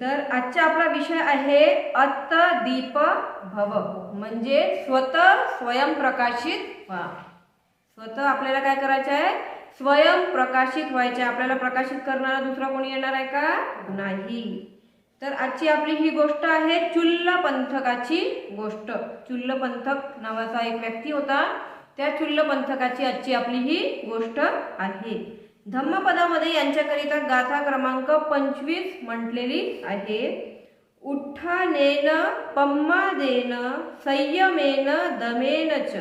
तर आजचा आपला विषय आहे अत्त दीप भव म्हणजे स्वतः स्वयंप्रकाशित व्हा. स्वतः आपल्याला काय करायचं आहे? स्वयंप्रकाशित व्हायचे आहे. आपल्याला प्रकाशित करणारा दुसरा कोणी येणार आहे का? नाही. तर आजची आपली ही गोष्ट आहे चुल्ल पंथकाची गोष्ट. चुल्ल पंथक नावाचा एक व्यक्ती होता. त्या चुल्ल पंथकाची आजची आपली ही गोष्ट आहे. धम्मपदामध्ये यांच्याकरिता गाथा क्रमांक पंचवीस म्हटलेली आहे. उठ्ठानेन पम्मादेन संयमेन दमेन च.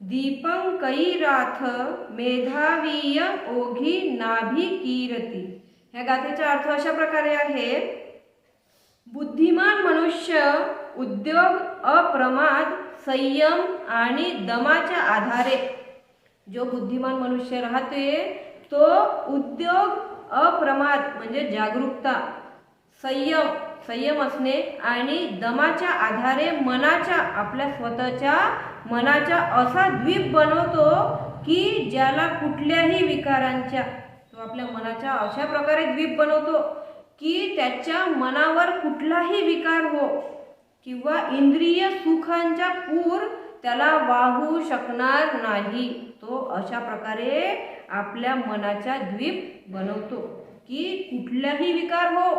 दीपं कैराथ मेधावीय ओघी नाभी कीरती. ह्या गाथेचा अर्थ अशा प्रकारे आहे. बुद्धिमान मनुष्य उद्योग अप्रमाद संयम आणि दमाच्या आधारे. जो बुद्धिमान मनुष्य राहते तो उद्योग अप्रमाद म्हणजे जागरूकता संयम संयम असणे आणि दमाच्या आधारे मनाच्या आपल्या स्वतःच्या मनाच्या असा द्वीप बनवतो की ज्याला कुठल्याही विकारांच्या तो आपल्या मनाच्या अशा प्रकारे द्वीप बनवतो की त्याच्या मनावर कुठलाही विकार हो किंवा इंद्रिय सुखांच्या पूर त्याला वाहू शकणार नाही. तो अशा प्रकारे आपल्या मनाचा द्वीप बनवतो की कुठलाही विकार हो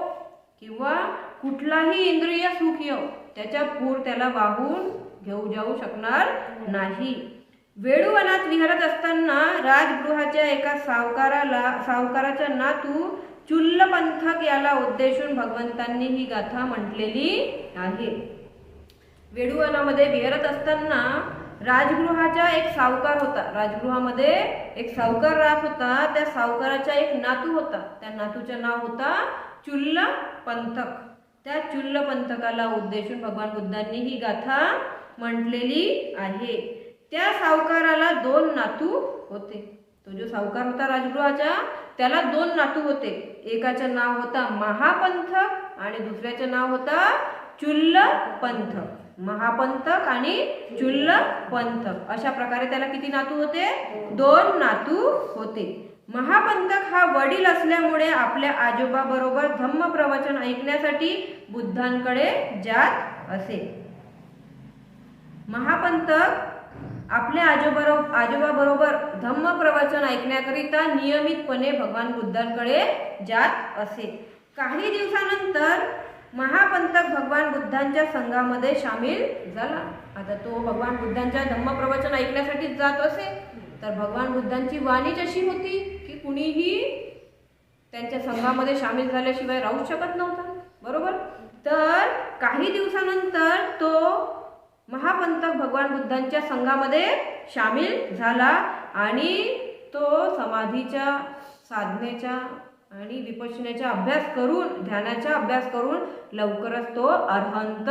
किंवा कुठलाही इंद्रिय सुख येऊ त्याच्या पूर त्याला वाहून घेऊ जाऊ शकणार नाही. वेळूवनात विहरत असताना राजगृहाच्या एका सावकाराला सावकाराच्या नातू चुल्लपंथक याला उद्देशून भगवंतांनी ही गाथा म्हटलेली आहे. वेडुवनामध्ये विहरत असताना राजगृहाचा एक सावकार होता. राजगृहामध्ये एक सावकार राहत होता. त्या सावकाराचा एक नातू होता. त्या नातूचं नाव होता चुल्ल पंथक. त्या चुल्ल पंथकाला उद्देशून भगवान बुद्धांनी ही गाथा म्हटलेली आहे. त्या सावकाराला दोन नातू होते. तो जो सावकार होता राजगृहाचा त्याला दोन नातू होते. एकाचं नाव होता महापंथक आणि दुसऱ्याचं नाव होता चुल्ल पंथक. महापंथक आणि चुल्ल पंथक अशा प्रकारे त्याला किती नातू होते? दोन नातू होते. महापंथक हा वडील असल्यामुळे आपल्या आजोबा बरोबर धम्म प्रवचन ऐकण्यासाठी बुद्धांकडे जात असे. महापंथक आपल्या आजोबा आजोबा बरोबर धम्म प्रवचन ऐकण्याकरिता नियमितपणे भगवान बुद्धांकडे जात असे. काही दिवसानंतर महापंथक भगवान बुद्धांच्या संघामध्ये सामील झाला. आता तो भगवान बुद्धांच्या धम्म प्रवचन ऐकण्यासाठी जात असे तर भगवान बुद्धांची वाणीच अशी होती की कुणीही त्यांच्या संघामध्ये सामील झाल्याशिवाय राहू शकत नव्हता. बरोबर? तर काही दिवसानंतर तो महापंथक भगवान बुद्धांच्या संघामध्ये सामील झाला आणि तो समाधीच्या साधनेच्या आणि विपश्यनेचा अभ्यास करून ध्यानाचा अभ्यास करून लवकरच तो अर्हंत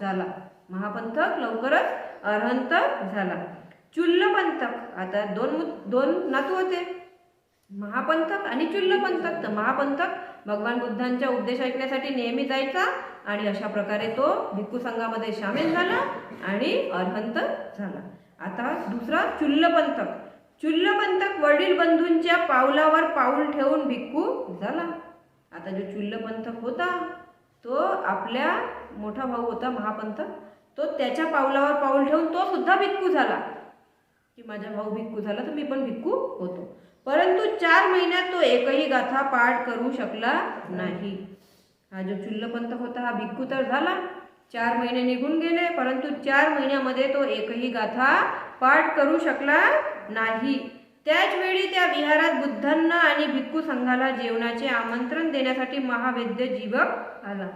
झाला. महापंथक लवकरच अर्हंत झाला. चुल्लपंथक आता दोन दोन नातू होते. महापंथक आणि चुल्लपंथक. तर महापंथक भगवान बुद्धांचा उपदेश ऐकण्यासाठी नेहमी जायचा आणि अशा प्रकारे तो भिक्खू संघामध्ये सामील झाला आणि अर्हंत झाला. आता दुसरा चुल्लपंथक. चुल्लपंतक वडील बंधूंच्या पावलावर पाऊल ठेवून भिक्खू झाला. आता जो चुल्लपंथक होता तो आपल्या मोठा भाऊ होता महापंथक तो त्याच्या पावलावर पाऊल ठेवून तो सुद्धा भिक्खू झाला. की माझा भाऊ भिक्खू झाला तर मी पण भिक्खू होतो. परंतु चार महिन्यात तो एकही गाथा पाठ करू शकला नाही. हा जो चुल्लपंथक होता हा भिक्खू तर झाला. चार महिने निघून गेले परंतु चार महिन्यामध्ये तो एकही गाथा पाठ करू शकला नाही. त्याच वेळी त्या विहारात बुद्धांना आणि भिक्खू संघाला जेवणाचे आमंत्रण देण्यासाठी महावैद्य जीवक आला.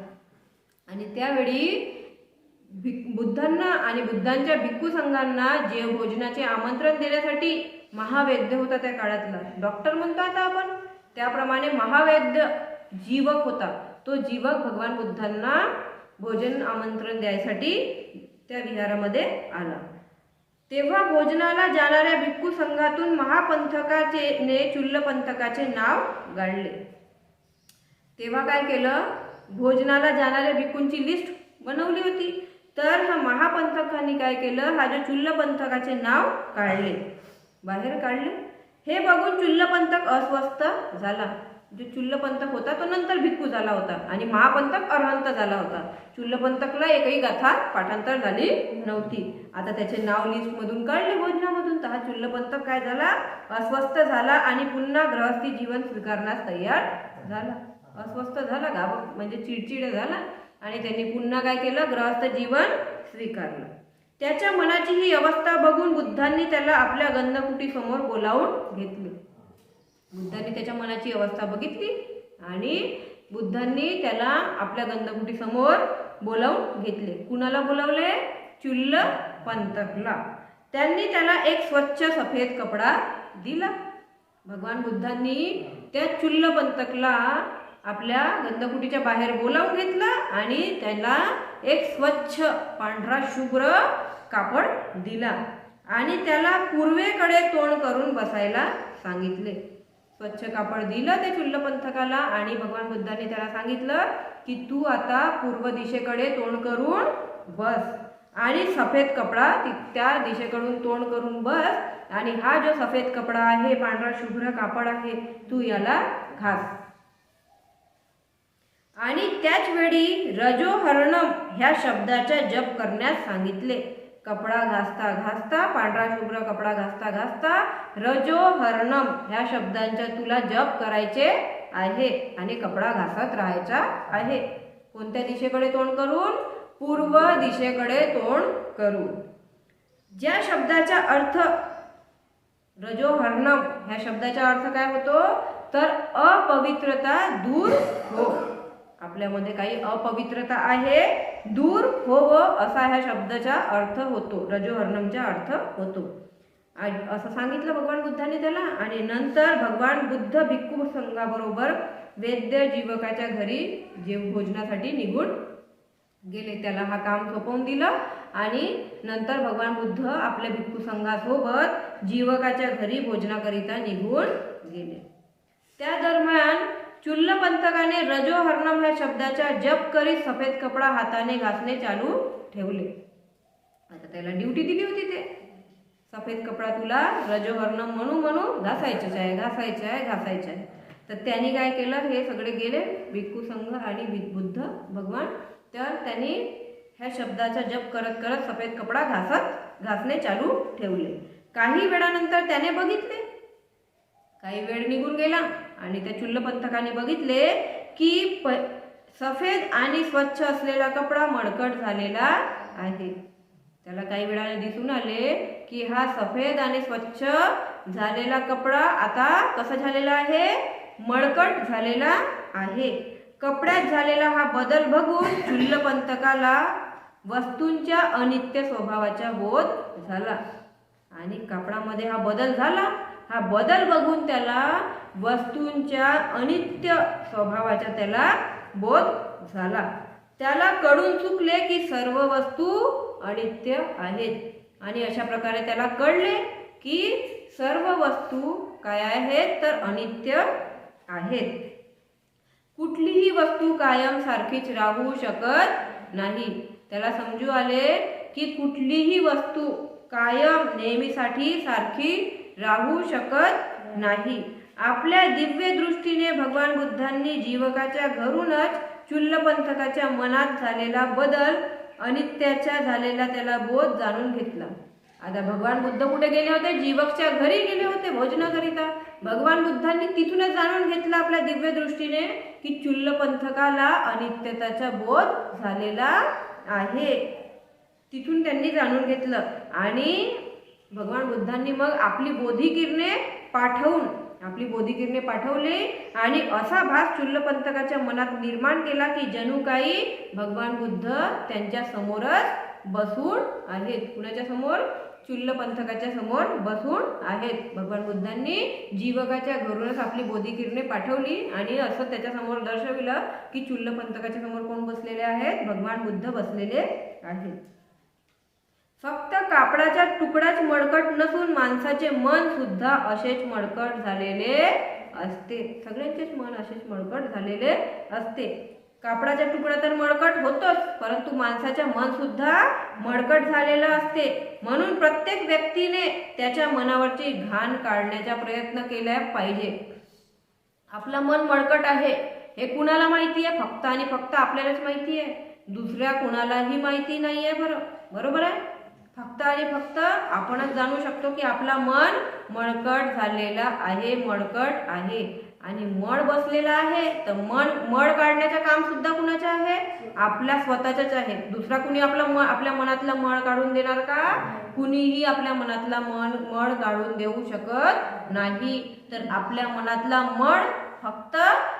आणि त्यावेळी बुद्धांना आणि बुद्धांच्या भिक्खू संघांना जेव भोजनाचे आमंत्रण देण्यासाठी महावैद्य होता त्या काळातला. डॉक्टर म्हणतो आता आपण. त्याप्रमाणे महावैद्य जीवक होता. तो जीवक भगवान बुद्धांना भोजन आमंत्रण द्यायसाठी त्या विहारामध्ये आला. तेव्हा भोजनाला जाणाऱ्या भिक्खू संघातून महापंथकाचे ने चुल्ल पंथकाचे नाव गाळले तेव्हा काय केलं? भोजनाला जाणाऱ्या भिक्खूंची लिस्ट बनवली होती. तर हा महापंथकांनी काय केलं? हा जो चुल्ल पंथकाचे नाव काढले. बाहेर काढले. हे बघून चुल्ल पंथक अस्वस्थ झाला. जो चुल्लपंथक होता तो नंतर भिक्खू झाला होता आणि महापंथक अरहंत झाला होता. चुल्लपंथकला एकही गाथा पाठांतर झाली नव्हती. आता त्याचे नाव लिस्टमधून काढले भोजनामधून. तर हा चुल्लपंथक काय झाला? अस्वस्थ झाला आणि पुन्हा ग्रहस्थी जीवन स्वीकारण्यास तयार झाला. अस्वस्थ झाला गाव म्हणजे चिडचिड झाला आणि त्यांनी पुन्हा काय केलं? गृहस्थ जीवन स्वीकारलं. त्याच्या मनाची ही अवस्था बघून बुद्धांनी त्याला आपल्या गंधकुटी समोर बोलावून घेतली. बुद्धांनी त्याच्या मनाची अवस्था बघितली आणि बुद्धांनी त्याला आपल्या गंधकुटी समोर बोलावून घेतले. कुणाला बोलावले? चुल्ल पंतकला त्यांनी त्याला एक स्वच्छ सफेद कपडा दिला. भगवान बुद्धांनी त्या चुल्ल पंतकला आपल्या गंधकुटीच्या बाहेर बोलावून घेतलं आणि त्याला एक स्वच्छ पांढरा शुभ्र कापड दिला. आणि त्याला पूर्वेकडे तोंड करून बसायला सांगितले. स्वच्छ कापड दिलं ते चुल्ल पंथकाला आणि भगवान बुद्धांनी त्याला सांगितलं की तू आता पूर्व दिशेकडे तोंड करून बस. आणि सफेद कपडा त्या दिशेकडून तोंड करून बस. आणि हा जो सफेद कपडा आहे पांढरा शुभ्र कापड आहे तू याला घास. आणि त्याच वेळी रजोहरणम ह्या शब्दाचा जप करण्यास सांगितले. कपडा घासता घासता पांढरा शुभ्र कपडा घासता घासता रजो हरणम ह्या शब्दांचा तुला जप करायचे आहे आणि कपडा घासत राहायचा आहे. कोणत्या दिशेकडे तोंड करून? पूर्व दिशेकडे तोंड करून. ज्या शब्दाचा अर्थ रजोहर्णम ह्या शब्दाचा अर्थ काय होतो? तर अपवित्रता दूर हो. आपल्यामध्ये काही अपवित्रता आहे. दूर हो व असा ह्या शब्दाचा अर्थ होतो. रजोहर्णमचा अर्थ होतो. आणि असं सांगितलं भगवान बुद्धाने त्याला आणि नंतर भगवान बुद्ध भिक्खू संघाबरोबर वैद्य जीवकाच्या घरी जेव भोजनासाठी निघून गेले. त्याला हा काम सोपवून दिलं आणि नंतर भगवान बुद्ध आपल्या भिक्खू संघासोबत जीवकाच्या घरी भोजनाकरिता निघून गेले. त्या दरम्यान चुल्ल पंथकाने रजोहर्णम ह्या शब्दाचा जप करीत सफेद कपडा हाताने घासणे चालू ठेवले. आता त्याला ड्युटी दिली होती ते. सफेद कपडा तुला रजो रजोहर्णम म्हणू म्हणू घासायचंच आहे घासायचं आहे घासायचं आहे. तर त्यांनी काय केलं? हे सगळे गेले भिक्खू संघ आणि बुद्ध भगवान. तर त्यांनी ह्या शब्दाचा जप करत करत सफेद कपडा घासत घासणे चालू ठेवले. काही वेळानंतर त्याने बघितले. काही वेळ निघून गेला. आणि त्या चुल्ल पंथकाने बघितले की प सफेद आणि स्वच्छ असलेला कपडा मळकट झालेला आहे. त्याला काही वेळाने दिसून आले की हा सफेद आणि स्वच्छ झालेला कपडा आता कसा झालेला आहे? मळकट झालेला आहे. कपड्यात झालेला हा बदल बघून चुल्ल पंथकाला वस्तूंच्या अनित्य स्वभावाचा बोध झाला. आणि कापडामध्ये हा बदल झाला हा बदल बघून त्याला वस्तूंच्या अनित्य स्वभावाचा त्याला बोध झाला. त्याला कळून चुकले की सर्व वस्तू अनित्य आहेत. आणि अशा प्रकारे त्याला कळले की सर्व वस्तू काय आहेत तर अनित्य आहेत. कुठलीही वस्तू कायम सारखीच राहू शकत नाही. त्याला समजू आले की कुठलीही वस्तू कायम नेहमीसाठी सारखी राहू शकत नाही. आपल्या दिव्य दृष्टीने भगवान बुद्धांनी जीवकाच्या घरूनच चुल्लपंथकाच्या मनात झालेला बदल अनित्याचा झालेला त्याला बोध जाणून घेतला. आता भगवान बुद्ध कुठे गेले होते? जीवकच्या घरी गेले होते भोजनाकरिता. भगवान बुद्धांनी तिथूनच जाणून घेतलं आपल्या दिव्य दृष्टीने की चुल्लपंथकाला अनित्यताचा बोध झालेला आहे. तिथून त्यांनी जाणून घेतलं. आणि भगवान बुद्धांनी मग आपली बोधी किरणे पाठवून आपली बोधी किरणे पाठवले आणि असा भास चुल्लपंथकाच्या मनात निर्माण केला की जणू काही भगवान बुद्ध त्यांच्या समोरच बसून आहेत. कुणाच्या समोर? चुल्ल पंथकाच्या समोर बसून आहेत. भगवान बुद्धांनी जीवकाच्या घरूनच आपली बोधी किरणे पाठवली आणि असं त्याच्यासमोर दर्शविलं की चुल्ल पंथकाच्या समोर कोण बसलेले आहेत? भगवान बुद्ध बसलेले आहेत. फक्त कापडाचा तुकडाच मडकट नसून माणसाचे मन सुद्धा असेच मडकट झालेले असते. सगळ्यांचेच मन असेच मडकट झालेले असते. कापडाचा तुकडा तर मळकट होतोच परंतु माणसाचे मन सुद्धा मळकट झालेलं असते. म्हणून प्रत्येक व्यक्तीने त्याच्या मनावरची घाण काढण्याचा प्रयत्न केला पाहिजे. आपलं मन मळकट आहे हे कुणाला माहिती आहे? फक्त आणि फक्त आपल्यालाच माहिती आहे. दुसऱ्या कुणालाही माहिती नाही आहे बरं. बरोबर आहे? फक्त आणि फक्त आपणच जाणू शकतो की आपला मन मळकट झालेला आहे मळकट आहे. आणि मळ बसलेला आहे तर मन मळ काढण्याचं काम सुद्धा कुणाचं आहे? आपल्या स्वतःच्याच आहे. दुसरा कुणी आपला म आपल्या मनातला मळ काढून देणार का? कुणीही आपल्या मनातला मन मळ काढून देऊ शकत नाही. तर आपल्या मनातला मळ फक्त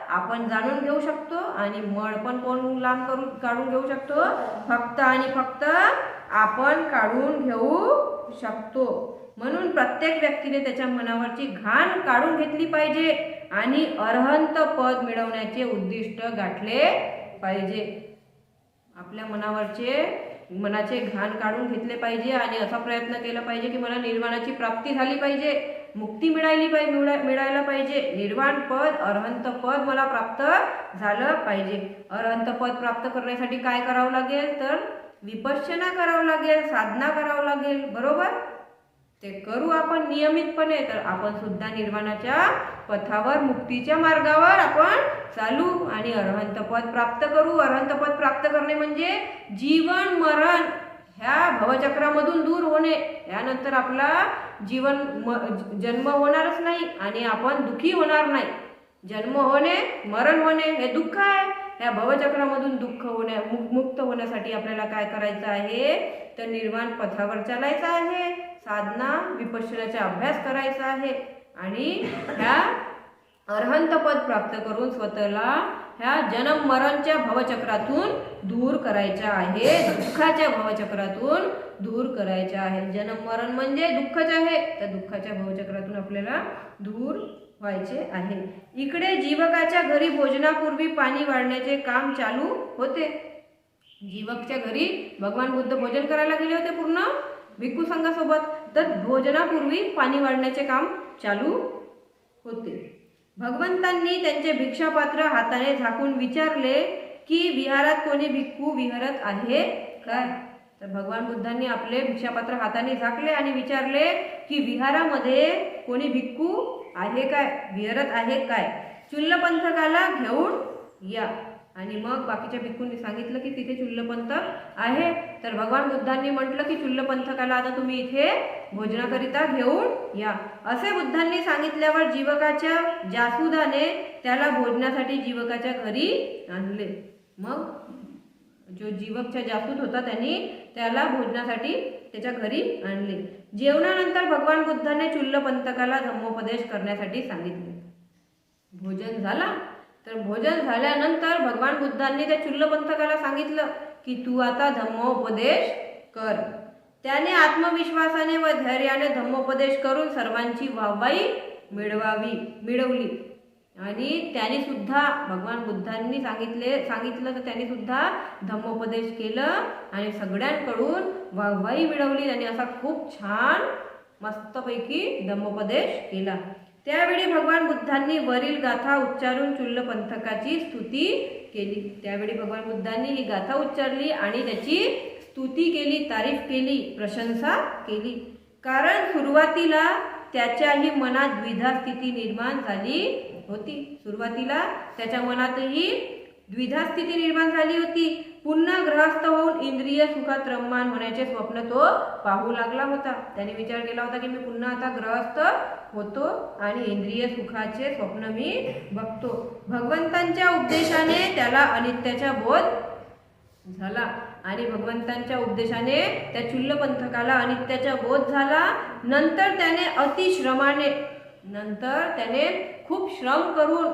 आपण जाणून घेऊ शकतो आणि मळ पण कोण लांब करून काढून घेऊ शकतो? फक्त आणि फक्त आपण काढून घेऊ शकतो. म्हणून प्रत्येक व्यक्तीने त्याच्या मनावरची घाण काढून घेतली पाहिजे आणि अर्हंत पद मिळवण्याचे उद्दिष्ट गाठले पाहिजे. आपल्या मनावरचे मनाचे घाण काढून घेतले पाहिजे आणि असा प्रयत्न केला पाहिजे की मला निर्वाणाची प्राप्ती झाली पाहिजे मुक्ती मिळाली पाहिजे मिळा- मिळायला पाहिजे. निर्वाण पद अर्हंत पद मला प्राप्त झालं पाहिजे. अर्हंत पद प्राप्त करण्यासाठी काय करावं लागेल तर विपश्चना करावं लागेल साधना करावं लागेल बरोबर? ते करू आपण नियमितपणे तर आपण सुद्धा निर्वाणाच्या पथावर मुक्तीच्या मार्गावर आपण चालू आणि अरहंत पद प्राप्त करू. अरहंत पद प्राप्त करणे म्हणजे जीवन मरण. ह्या भवचक्रामधून दूर होणे. यानंतर आपला जीवन म- जन्म होणारच नाही आणि आपण दुखी होणार नाही. जन्म होणे मरण होणे हे दुःख आहे. या भवचक्रामधून दुःख होण्या मु- मुक्त होण्यासाठी आपल्याला काय करायचं आहे? तर निर्वाण पथावर चालायचं आहे. साधना विपश्यनाचा अभ्यास करायचा आहे. आणि ह्या अर्हंतपद प्राप्त करून स्वतःला ह्या जन्म मरणच्या भवचक्रातून दूर करायच्या आहे. दुःखाच्या भवचक्रातून दूर करायच्या आहे. जन्म मरण म्हणजे दुःखच आहे. त्या दुःखाच्या भवचक्रातून आपल्याला दूर व्हायचे आहे. इकडे जीवकाच्या घरी भोजनापूर्वी पाणी वाढण्याचे काम चालू होते. जीवकच्या घरी भगवान बुद्ध भोजन करायला गेले होते पूर्ण भिक्खू संघासोबत. तर भोजनापूर्वी पाणी वाढण्याचे काम चालू होते. भगवंतांनी त्यांचे भिक्षापात्र हाताने झाकून विचारले की विहारात कोणी भिक्खू विहरत आहे? काय? तर भगवान बुद्धांनी आपले भिक्षापात्र हाताने झाकले आणि विचारले की विहारामध्ये कोणी भिक्खू आहे काय? विहरत आहे काय? चुल्लपंथकाला घेऊन या. आणि मग बाकीच्या भिक्खूंनी सांगितलं की तिथे चुल्लपंथक आहे. तर भगवान बुद्धांनी म्हटलं की चुल्लपंथकाला आता तुम्ही इथे भोजनाकरिता घेऊन या. असे बुद्धांनी सांगितल्यावर जीवकाच्या जासुदाने त्याला भोजनासाठी जीवकाच्या घरी आणले. मग जो जीवकच्या जासूद होता त्यांनी त्याला भोजनासाठी त्याच्या घरी आणले. जेवणानंतर भगवान बुद्धाने चुल्लपंथकाला धम्मोपदेश करण्यासाठी सांगितले. भोजन झाला? तर भोजन झाल्यानंतर भगवान बुद्धांनी त्या चुल्लपंथकाला सांगितलं की तू आता धम्मोपदेश कर. त्याने आत्मविश्वासाने व धैर्याने धम्मोपदेश करून सर्वांची वाहवाई मिळवावी मिळवली. आणि त्याने सुद्धा भगवान बुद्धांनी सांगितले सांगितलं तर त्याने सुद्धा धम्मोपदेश केलं आणि सगळ्यांकडून वाहवाही मिळवली आणि असा खूप छान मस्तपैकी धम्मोपदेश केला. त्यावेळी भगवान बुद्धांनी वरील गाथा उच्चारून चुल्ल पंथकाची स्तुती केली. त्यावेळी भगवान बुद्धांनी ही गाथा उच्चारली आणि त्याची स्तुती केली तारीफ केली प्रशंसा केली. कारण सुरुवातीला त्याच्याही मनात द्विधा स्थिती निर्माण झाली. होती. सुरुवातीला त्याच्या मनातही द्विधा स्थिती निर्माण झाली होती. पुन्हा ग्रहस्थ होऊन इंद्रिय सुखात रममान होण्याचे स्वप्न तो पाहू लागला होता. त्याने विचार केला होता की मी पुन्हा आता ग्रहस्थ होतो आणि इंद्रिय सुखाचे स्वप्न मी बघतो. भगवंतांच्या उपदेशाने त्याला अनित्याचा बोध झाला आणि भगवंतांच्या उपदेशाने त्या चुल्ल पंथकाला अनित्याचा बोध झाला. नंतर त्याने अतिश्रमाने नंतर त्याने खूप श्रम करून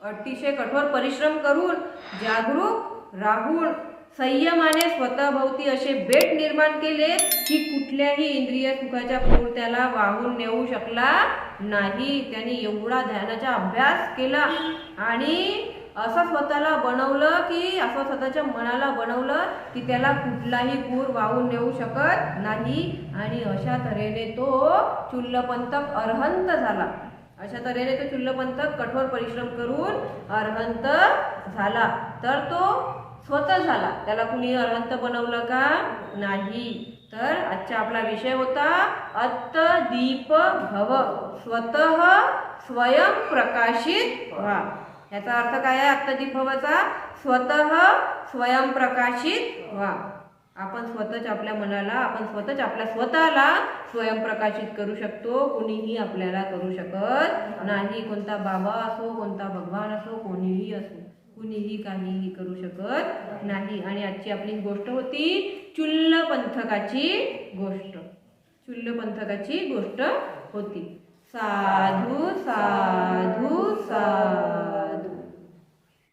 अतिशय कठोर परिश्रम करून जागरूक राहून संयमाने स्वतःभोवती असे बेट निर्माण केले की कुठल्याही इंद्रिय सुखाच्या पूर्त्याला वाहून नेऊ शकला नाही. त्याने एवढा ध्यानाचा अभ्यास केला आणि असं स्वतःला बनवलं की असं स्वतःच्या मनाला बनवलं की त्याला कुठलाही पूर वाहून नेऊ शकत नाही. आणि अशा तऱ्हेने तो चुल्लपंथक अर्हंत झाला. अशा तऱ्हेने तो चुल्लपंथक कठोर परिश्रम करून अर्हंत झाला. तर तो स्वतः झाला. त्याला कुणी अर्हंत बनवलं का? नाही. तर आजचा आपला विषय होता अत्त दीप भव स्वतः प्रकाशित व्हा. याचा अर्थ काय आहे? अत्तदीप स्वतः स्वयंप्रकाशित व्हा. आपण स्वतःच आपल्या मनाला आपण स्वतःच आपल्या स्वतःला स्वयंप्रकाशित करू शकतो. कोणीही आपल्याला करू शकत नाही. कोणता बाबा असो कोणता भगवान असो कोणीही असो कुणीही काहीही करू शकत नाही. आणि आजची आपली गोष्ट होती चुल्ल पंथकाची गोष्ट. चुल्ल पंथकाची गोष्ट होती. साधू साधू साधू.